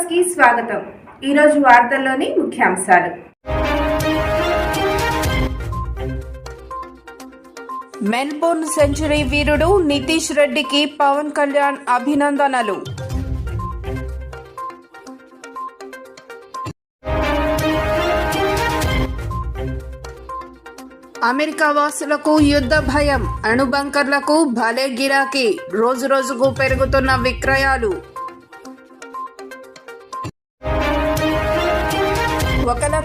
న్యూస్కి స్వాగతం. ఈరోజు వార్తల్లోని ముఖ్యాంశాలు. మెల్బోర్న్ సెంచరీ వీరుడు నితీష్ రెడ్డికి పవన్ కళ్యాణ్ అభినందనలు. అమెరికా వాసులకు యుద్ధ భయం అణు బంకర్లకు భలే గిరాకీ రోజు రోజుకు పెరుగుతున్న విక్రయాలు.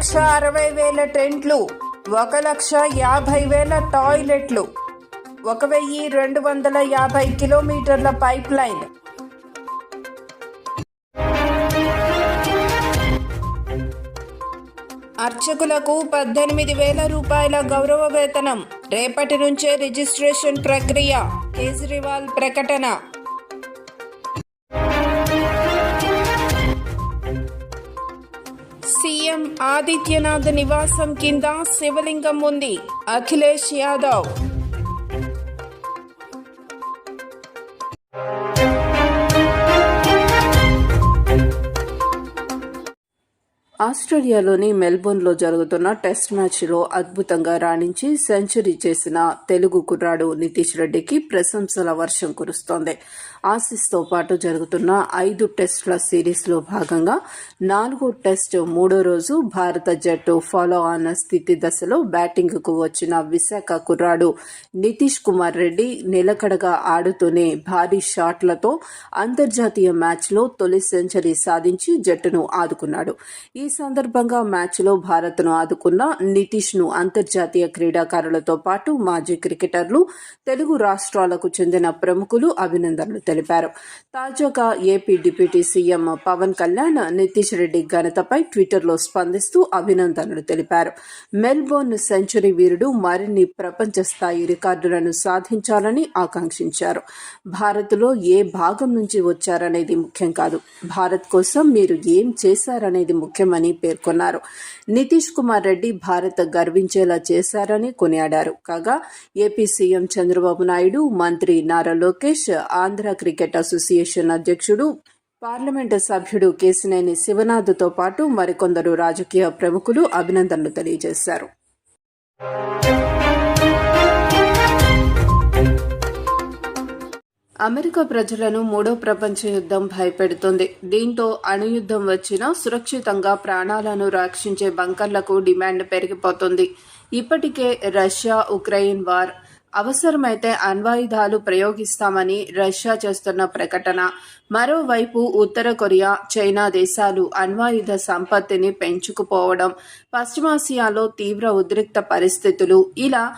లక్ష అరవై వేల టెంట్లు ఒక లక్ష యాభై వేల టాయిలెట్లు ఒక వెయ్యి రెండు వందల యాభై కిలోమీటర్ల పైప్ లైన్. అర్చకులకు పద్దెనిమిది వేల రూపాయల గౌరవ వేతనం. రేపటి నుంచే రిజిస్ట్రేషన్ ప్రక్రియ. కేజ్రీవాల్ ప్రకటన. నిత్యం ఆదిత్యనాథ్ నివాసం కింద శివలింగం ఉంది. అఖిలేష్ యాదవ్. ఆస్ట్రేలియాలోని మెల్బోర్న్లో జరుగుతున్న టెస్ట్ మ్యాచ్లో అద్భుతంగా రాణించి సెంచరీ చేసిన తెలుగు కుర్రాడు నితీష్ రెడ్డికి ప్రశంసల వర్షం కురుస్తోంది. ఆసీస్తో పాటు జరుగుతున్న ఐదు టెస్టుల సిరీస్లో భాగంగా నాలుగో టెస్ట్ మూడో రోజు భారత జట్టు ఫాలో ఆన్ స్థితి దశలో బ్యాటింగ్కు వచ్చిన విశాఖ కుర్రాడు నితీష్ కుమార్ రెడ్డి నిలకడగా ఆడుతూనే భారీ షాట్లతో అంతర్జాతీయ మ్యాచ్లో తొలి సెంచరీ సాధించి జట్టును ఆదుకున్నాడు. ఈ సందర్భంగా మ్యాచ్లో భారత్ను ఆదుకున్న నితీష్ను అంతర్జాతీయ క్రీడాకారులతో పాటు మాజీ క్రికెటర్లు తెలుగు రాష్ట్రాలకు చెందిన ప్రముఖులు అభినందనలు తెలిపారు. తాజాగా AP deputy CM Pawan Kalyan Nitish Reddy ఘనతపై ట్విట్టర్లో స్పందిస్తూ అభినందనలు తెలిపారు. మెల్బోర్న్ సెంచరీ వీరుడు మరిన్ని ప్రపంచ స్థాయి రికార్డులను సాధించాలని ఆకాంక్షించారు. భారత్లో ఏ భాగం నుంచి వచ్చారనేది ముఖ్యం కాదు. భారత్ కోసం మీరు ఏం చేశారనేది ముఖ్యమని పేర్కొన్నారు. నితీష్ కుమార్ రెడ్డి భారత్ గర్వించేలా చేశారని కొనియాడారు. కాగా ఏపీ సీఎం చంద్రబాబు నాయుడు మంత్రి నారా లోకేష్ ఆంధ్ర క్రికెట్ అసోసియేషన్ అధ్యక్షుడు పార్లమెంటు సభ్యుడు కేసినేని శివనాథ్తో పాటు మరికొందరు రాజకీయ ప్రముఖులు అభినందనలు తెలియజేశారు. అమెరికా ప్రజలను మూడో ప్రపంచ యుద్ధం భయపెడుతుంది. దీంతో అణుయుద్ధం వచ్చినా సురక్షితంగా ప్రాణాలను రక్షించే బంకర్లకు డిమాండ్ పెరిగిపోతుంది. ఇప్పటికే రష్యా ఉక్రెయిన్ వార్ అవసరమైతే అణ్వాయుధాలు ప్రయోగిస్తామని రష్యా చేస్తున్న ప్రకటన. మరోవైపు ఉత్తర కొరియా చైనా దేశాలు అణ్వాయుధ సంపత్తిని పెంచుకుపోవడం పశ్చిమాసియాలో తీవ్ర ఉద్రిక్త పరిస్థితులు. ఇలా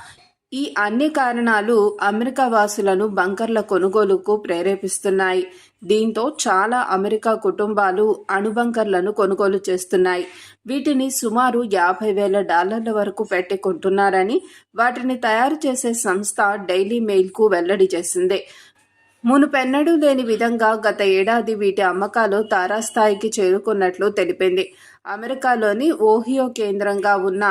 ఈ అన్ని కారణాలు అమెరికా వాసులను బంకర్ల కొనుగోలుకు ప్రేరేపిస్తున్నాయి. దీంతో చాలా అమెరికా కుటుంబాలు అణుబంకర్లను కొనుగోలు చేస్తున్నాయి. వీటిని సుమారు యాభై వేల డాలర్ల వరకు పెట్టి కొంటున్నారని వాటిని తయారు చేసే సంస్థ డైలీ మెయిల్కు వెల్లడి చేసింది. మునుపెన్నడూ లేని విధంగా గత ఏడాది వీటి అమ్మకాలు తారాస్థాయికి చేరుకున్నట్లు తెలిపింది. అమెరికాలోని ఓహియో కేంద్రంగా ఉన్న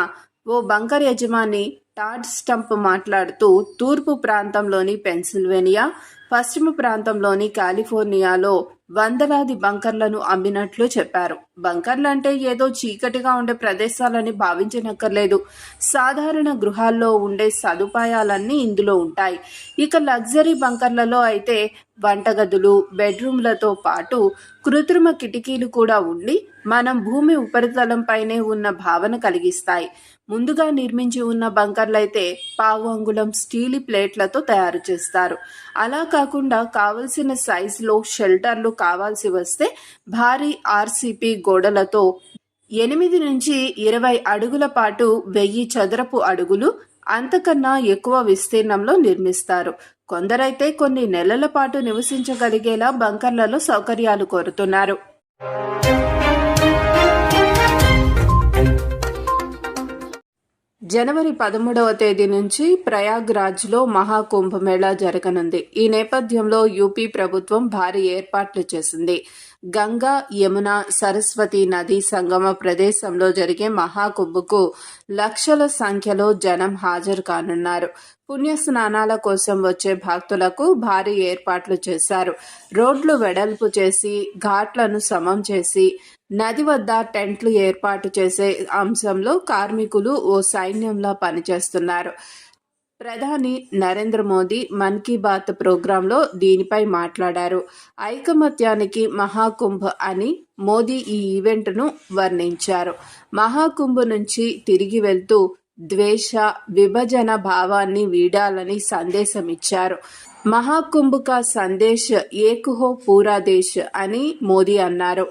ఓ బంకర్ యజమాని టాడ్ స్టంప్ మాట్లాడుతూ తూర్పు ప్రాంతంలోని పెన్సిల్వేనియా పశ్చిమ ప్రాంతంలోని కాలిఫోర్నియాలో వందలాది బంకర్లను అమ్మినట్లు చెప్పారు. బంకర్లు అంటే ఏదో చీకటిగా ఉండే ప్రదేశాలని భావించనక్కర్లేదు. సాధారణ గృహాల్లో ఉండే సదుపాయాలన్నీ ఇందులో ఉంటాయి. ఇక లగ్జరీ బంకర్లలో అయితే వంటగదులు బెడ్రూమ్లతో పాటు కృత్రిమ కిటికీలు కూడా ఉండి మనం భూమి ఉపరితలంపైనే ఉన్న భావన కలిగిస్తాయి. ముందుగా నిర్మించి ఉన్న బంకర్లైతే పావు అంగుళం స్టీలి ప్లేట్లతో తయారు చేస్తారు. అలా కాకుండా కావలసిన సైజులో షెల్టర్లు కావాల్సి వస్తే భారీ ఆర్సీపీ గోడలతో ఎనిమిది నుంచి ఇరవై అడుగుల పాటు వెయ్యి చదరపు అడుగులు అంతకన్నా ఎక్కువ విస్తీర్ణంలో నిర్మిస్తారు. కొందరైతే కొన్ని నెలల పాటు నివసించగలిగేలా బంకర్లలో సౌకర్యాలు కోరుతున్నారు. జనవరి పదమూడవ తేదీ నుంచి ప్రయాగ్రాజ్లో మహాకుంభమేళా జరగనుంది. ఈ నేపథ్యంలో యూపీ ప్రభుత్వం భారీ ఏర్పాట్లు చేసింది. గంగా యమున సరస్వతి నది సంగమ ప్రదేశంలో జరిగే మహాకుంభకు లక్షల సంఖ్యలో జనం హాజరు కానున్నారు. పుణ్య స్నానాల కోసం వచ్చే భక్తులకు భారీ ఏర్పాట్లు చేశారు. రోడ్లు వెడల్పు చేసి ఘాట్లను సమం చేసి నది వద్ద టెంట్లు ఏర్పాటు చేసే అంశంలో కార్మికులు ఓ సైన్యంలా పనిచేస్తున్నారు. ప్రధాని నరేంద్ర మోదీ మన్ కీ బాత్ ప్రోగ్రాంలో దీనిపై మాట్లాడారు. ఐకమత్యానికి మహాకుంభ్ అని మోదీ ఈ ఈవెంట్ను వర్ణించారు. మహాకుంభ్ నుంచి తిరిగి వెళ్తూ ద్వేష విభజన భావాన్ని వీడాలని సందేశం ఇచ్చారు. మహాకుంభ్ కా సందేశ్ ఏక్ హో పూరా దేశ్ అని మోదీ అన్నారు.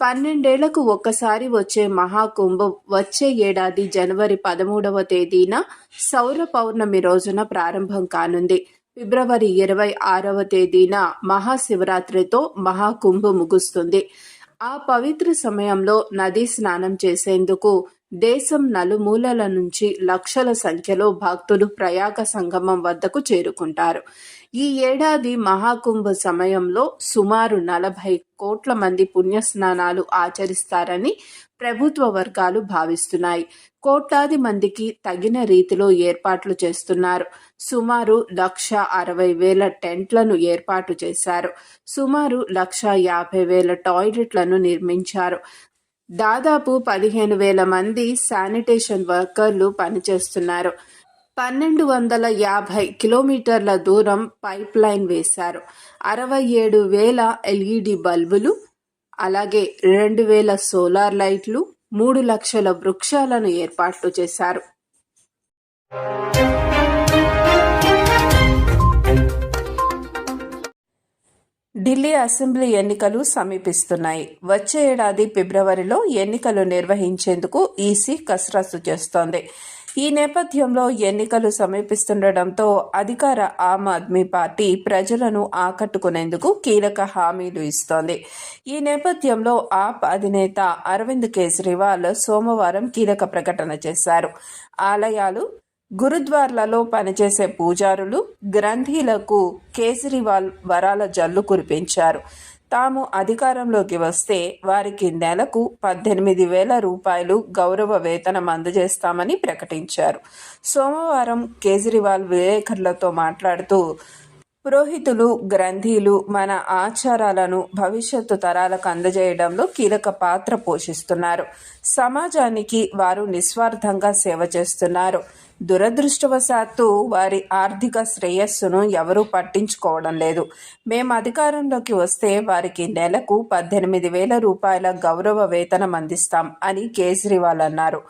పన్నెండేళ్ళకు ఒక్కసారి వచ్చే మహాకుంభం వచ్చే ఏడాది జనవరి పదమూడవ తేదీన సౌర పౌర్ణమి రోజున ప్రారంభం కానుంది. ఫిబ్రవరి ఇరవై ఆరవ తేదీన మహాశివరాత్రితో మహాకుంభ ముగుస్తుంది. ఆ పవిత్ర సమయంలో నదీ స్నానం చేసేందుకు దేశం నలుమూలల నుంచి లక్షల సంఖ్యలో భక్తులు ప్రయాగ సంగమం వద్దకు చేరుకుంటారు. ఈ ఏడాది మహాకుంభ సమయంలో సుమారు నలభై కోట్ల మంది పుణ్యస్నానాలు ఆచరిస్తారని ప్రభుత్వ వర్గాలు భావిస్తున్నాయి. కోట్లాది మందికి తగిన రీతిలో ఏర్పాట్లు చేస్తున్నారు. సుమారు లక్ష అరవై వేల టెంట్లను ఏర్పాటు చేశారు. సుమారు లక్ష యాభై వేల టాయిలెట్లను నిర్మించారు. దాదాపు పదిహేను వేల మంది శానిటేషన్ వర్కర్లు పనిచేస్తున్నారు. పన్నెండు వందల యాభై కిలోమీటర్ల దూరం పైప్ లైన్ వేశారు. అరవై ఏడు వేల ఎల్ఈడి బల్బులు అలాగే రెండు వేల సోలార్ లైట్లు మూడు లక్షల వృక్షాలను ఏర్పాట్లు చేశారు. ఢిల్లీ అసెంబ్లీ ఎన్నికలు సమీపిస్తున్నాయి. వచ్చే ఏడాది ఫిబ్రవరిలో ఎన్నికలు నిర్వహించేందుకు ఈసీ కసరత్తు చేస్తోంది. ఈ నేపథ్యంలో ఎన్నికలు సమీపిస్తుండటంతో అధికార ఆమ్ ఆద్మీ పార్టీ ప్రజలను ఆకట్టుకునేందుకు కీలక హామీలు ఇస్తోంది. ఈ నేపథ్యంలో ఆప్ అధినేత అరవింద్ కేజ్రీవాల్ సోమవారం కీలక ప్రకటన చేశారు. ఆలయాలు గురుద్వార్లలో పనిచేసే పూజారులు గ్రంథీలకు కేజ్రీవాల్ వరాల జల్లు కురిపించారు. తాము అధికారంలోకి వస్తే వారికి నెలకు పద్దెనిమిది వేల రూపాయలు గౌరవ వేతనం అందజేస్తామని ప్రకటించారు. సోమవారం కేజ్రీవాల్ విలేకరులతో మాట్లాడుతూ పురోహితులు గ్రంథీలు మన ఆచారాలను భవిష్యత్తు తరాలకు అందజేయడంలో కీలక పాత్ర పోషిస్తున్నారు. సమాజానికి వారు నిస్వార్థంగా సేవ చేస్తున్నారు. దురదృష్టవశాత్తు వారి ఆర్థిక శ్రేయస్సును ఎవరూ పట్టించుకోవడం లేదు. మేము అధికారంలోకి వస్తే వారికి నెలకు పద్దెనిమిది వేల రూపాయల గౌరవ వేతనం అందిస్తాం అని కేజ్రీవాల్ అన్నారు.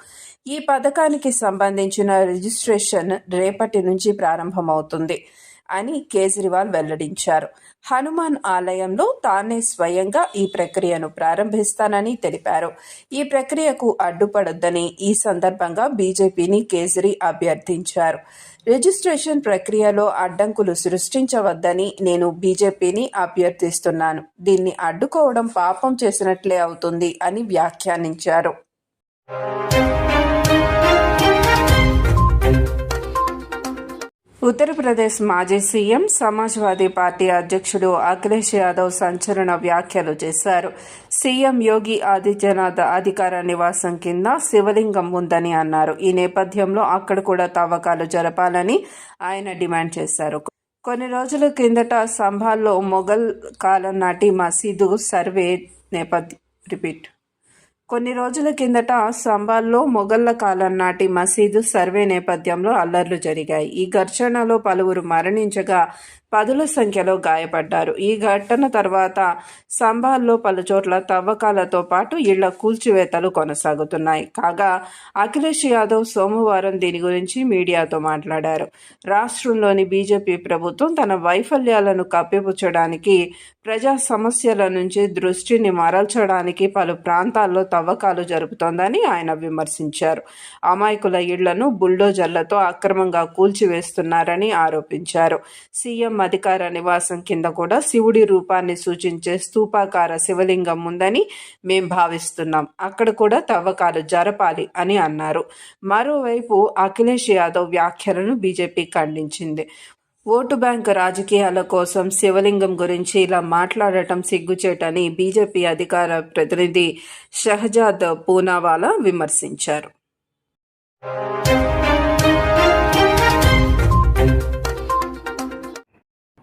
ఈ పథకానికి సంబంధించిన రిజిస్ట్రేషన్ రేపటి నుంచి ప్రారంభమవుతుంది. అని కేజ్రీవాల్ వెల్లడించారు. హనుమాన్ ఆలయంలో తానే స్వయంగా ఈ ప్రక్రియను ప్రారంభిస్తానని తెలిపారు. ఈ ప్రక్రియకు అడ్డుపడొద్దని ఈ సందర్భంగా బీజేపీని కేజ్రీ అభ్యర్థించారు. రిజిస్ట్రేషన్ ప్రక్రియలో అడ్డంకులు సృష్టించవద్దని నేను బీజేపీని అభ్యర్థిస్తున్నాను. దీన్ని అడ్డుకోవడం పాపం చేసినట్లే అవుతుంది అని వ్యాఖ్యానించారు. ఉత్తరప్రదేశ్ మాజీ సీఎం సమాజ్వాదీ పార్టీ అధ్యక్షుడు అఖిలేష్ యాదవ్ సంచలన వ్యాఖ్యలు చేశారు. సీఎం యోగి ఆదిత్యనాథ్ అధికార నివాసం కింద శివలింగం ఉందని అన్నారు. ఈ నేపథ్యంలో అక్కడ కూడా తవ్వకాలు జరపాలని ఆయన డిమాండ్ చేశారు. కొన్ని రోజుల కిందట సంభాల్లో మొఘల్ కాలం నాటి మసీదు సర్వే నేపథ్యం రిపీట్ కొన్ని రోజుల కిందట సంబాల్లో మొఘళ్ళ కాలం నాటి మసీదు సర్వే నేపథ్యంలో అల్లర్లు జరిగాయి. ఈ ఘర్షణలో పలువురు మరణించగా పదుల సంఖ్యలో గాయపడ్డారు. ఈ ఘటన తర్వాత సంబాల్లో పలుచోట్ల తవ్వకాలతో పాటు ఇళ్ళ కూల్చివేతలు కొనసాగుతున్నాయి. కాగా అఖిలేష్ యాదవ్ సోమవారం దీని గురించి మీడియాతో మాట్లాడారు. రాష్ట్రంలోని బీజేపీ ప్రభుత్వం తన వైఫల్యాలను కప్పిపుచ్చడానికి ప్రజా సమస్యల నుంచి దృష్టిని మరల్చడానికి పలు ప్రాంతాల్లో తవ్వకాలు జరుపుతోందని ఆయన విమర్శించారు. అమాయకుల ఇళ్ళను బుల్డోజర్లతో అక్రమంగా కూల్చివేస్తున్నారని ఆరోపించారు. సీఎం అధికార నివాసం కింద కూడా శివుడి రూపాన్ని సూచించే స్తూపాకార శివలింగం ఉందని మేం భావిస్తున్నాం. అక్కడ కూడా తవ్వకాలు జరపాలి అని అన్నారు. మరోవైపు అఖిలేష్ యాదవ్ వ్యాఖ్యలను బీజేపీ ఖండించింది. ఓటు బ్యాంకు రాజకీయాల కోసం శివలింగం గురించి ఇలా మాట్లాడటం సిగ్గుచేటని బీజేపీ అధికార ప్రతినిధి షహజాద్ పూనావాలా విమర్శించారు.